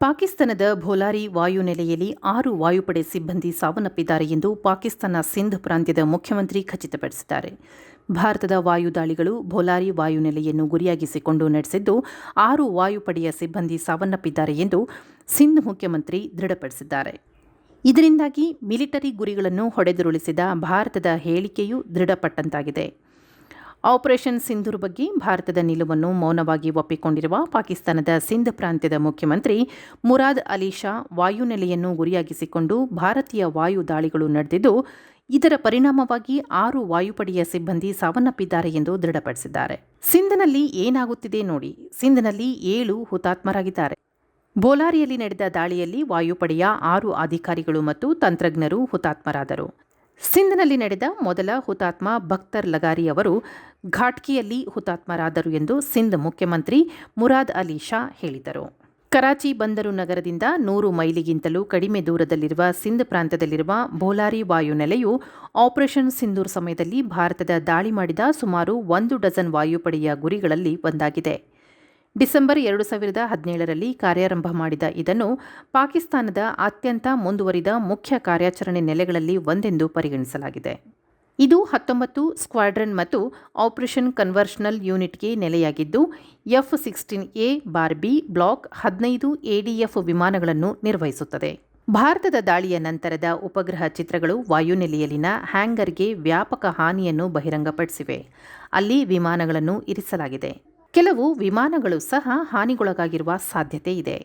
ಪಾಕಿಸ್ತಾನದ ಭೋಲಾರಿ ವಾಯುನೆಲೆಯಲ್ಲಿ ಆರು ವಾಯುಪಡೆ ಸಿಬ್ಬಂದಿ ಸಾವನ್ನಪ್ಪಿದ್ದಾರೆ ಎಂದು ಪಾಕಿಸ್ತಾನ ಸಿಂಧ್ ಪ್ರಾಂತ್ಯದ ಮುಖ್ಯಮಂತ್ರಿ ಖಚಿತಪಡಿಸಿದ್ದಾರೆ. ಭಾರತದ ವಾಯುದಾಳಿಗಳು ಭೋಲಾರಿ ವಾಯುನೆಲೆಯನ್ನು ಗುರಿಯಾಗಿಸಿಕೊಂಡು ನಡೆಸಿದ್ದು, ಆರು ವಾಯುಪಡೆಯ ಸಿಬ್ಬಂದಿ ಸಾವನ್ನಪ್ಪಿದ್ದಾರೆ ಎಂದು ಸಿಂಧ್ ಮುಖ್ಯಮಂತ್ರಿ ದೃಢಪಡಿಸಿದ್ದಾರೆ. ಇದರಿಂದಾಗಿ ಮಿಲಿಟರಿ ಗುರಿಗಳನ್ನು ಹೊಡೆದುರುಳಿಸಿದ ಭಾರತದ ಹೇಳಿಕೆಯೂ ದೃಢಪಟ್ಟಂತಾಗಿದೆ. ಆಪರೇಷನ್ ಸಿಂಧೂರ್ ಬಗ್ಗೆ ಭಾರತದ ನಿಲುವನ್ನು ಮೌನವಾಗಿ ಒಪ್ಪಿಕೊಂಡಿರುವ ಪಾಕಿಸ್ತಾನದ ಸಿಂಧ್ ಪ್ರಾಂತ್ಯದ ಮುಖ್ಯಮಂತ್ರಿ ಮುರಾದ್ ಅಲಿ ಶಾ ವಾಯುನೆಲೆಯನ್ನು ಗುರಿಯಾಗಿಸಿಕೊಂಡು ಭಾರತೀಯ ವಾಯು ದಾಳಿಗಳು ನಡೆದಿದ್ದು, ಇದರ ಪರಿಣಾಮವಾಗಿ ಆರು ವಾಯುಪಡೆಯ ಸಿಬ್ಬಂದಿ ಸಾವನ್ನಪ್ಪಿದ್ದಾರೆ ಎಂದು ದೃಢಪಡಿಸಿದ್ದಾರೆ. ಸಿಂಧ್ನಲ್ಲಿ ಏನಾಗುತ್ತಿದೆ ನೋಡಿ, ಸಿಂಧ್ನಲ್ಲಿ ಏಳು ಹುತಾತ್ಮರಾಗಿದ್ದಾರೆ. ಬೋಲಾರಿಯಲ್ಲಿ ನಡೆದ ದಾಳಿಯಲ್ಲಿ ವಾಯುಪಡೆಯ ಆರು ಅಧಿಕಾರಿಗಳು ಮತ್ತು ತಂತ್ರಜ್ಞರು ಹುತಾತ್ಮರಾದರು. ಸಿಂಧ್ನಲ್ಲಿ ನಡೆದ ಮೊದಲ ಹುತಾತ್ಮ ಭಕ್ತರ್ ಲಗಾರಿ ಅವರು ಘಾಟ್ಕಿಯಲ್ಲಿ ಹುತಾತ್ಮರಾದರು ಎಂದು ಸಿಂಧ್ ಮುಖ್ಯಮಂತ್ರಿ ಮುರಾದ್ ಅಲಿ ಶಾ ಹೇಳಿದರು. ಕರಾಚಿ ಬಂದರು ನಗರದಿಂದ ನೂರು ಮೈಲಿಗಿಂತಲೂ ಕಡಿಮೆ ದೂರದಲ್ಲಿರುವ ಸಿಂಧ್ ಪ್ರಾಂತ್ಯದಲ್ಲಿರುವ ಬೋಲಾರಿ ವಾಯುನೆಲೆಯು ಆಪರೇಷನ್ ಸಿಂಧೂರ್ ಸಮಯದಲ್ಲಿ ಭಾರತದ ದಾಳಿ ಮಾಡಿದ ಸುಮಾರು ಒಂದು ಡಜನ್ ವಾಯುಪಡೆಯ ಗುರಿಗಳಲ್ಲಿ ಒಂದಾಗಿದೆ. ಡಿಸೆಂಬರ್ ಎರಡು ಸಾವಿರದ ಹದಿನೇಳರಲ್ಲಿ ಕಾರ್ಯಾರಂಭ ಮಾಡಿದ ಇದನ್ನು ಪಾಕಿಸ್ತಾನದ ಅತ್ಯಂತ ಮುಂದುವರಿದ ಮುಖ್ಯ ಕಾರ್ಯಾಚರಣೆ ನೆಲೆಗಳಲ್ಲಿ ಒಂದೆಂದು ಪರಿಗಣಿಸಲಾಗಿದೆ. ಇದು ಹತ್ತೊಂಬತ್ತು ಸ್ಕ್ವಾಡ್ರನ್ ಮತ್ತು ಆಪರೇಷನ್ ಕನ್ವರ್ಷನಲ್ ಯೂನಿಟ್ಗೆ ನೆಲೆಯಾಗಿದ್ದು, F sixteen A bar B block ಹದಿನೈದು ಎಡಿಎಫ್ ವಿಮಾನಗಳನ್ನು ನಿರ್ವಹಿಸುತ್ತದೆ. ಭಾರತದ ದಾಳಿಯ ನಂತರದ ಉಪಗ್ರಹ ಚಿತ್ರಗಳು ವಾಯುನೆಲೆಯಲ್ಲಿನ ಹ್ಯಾಂಗರ್ಗೆ ವ್ಯಾಪಕ ಹಾನಿಯನ್ನು ಬಹಿರಂಗಪಡಿಸಿವೆ. ಅಲ್ಲಿ ವಿಮಾನಗಳನ್ನು ಇರಿಸಲಾಗಿದೆ. ಕೆಲವು ವಿಮಾನಗಳು ಸಹ ಹಾನಿಗೊಳಗಾಗಿರುವ ಸಾಧ್ಯತೆ ಇದೆ.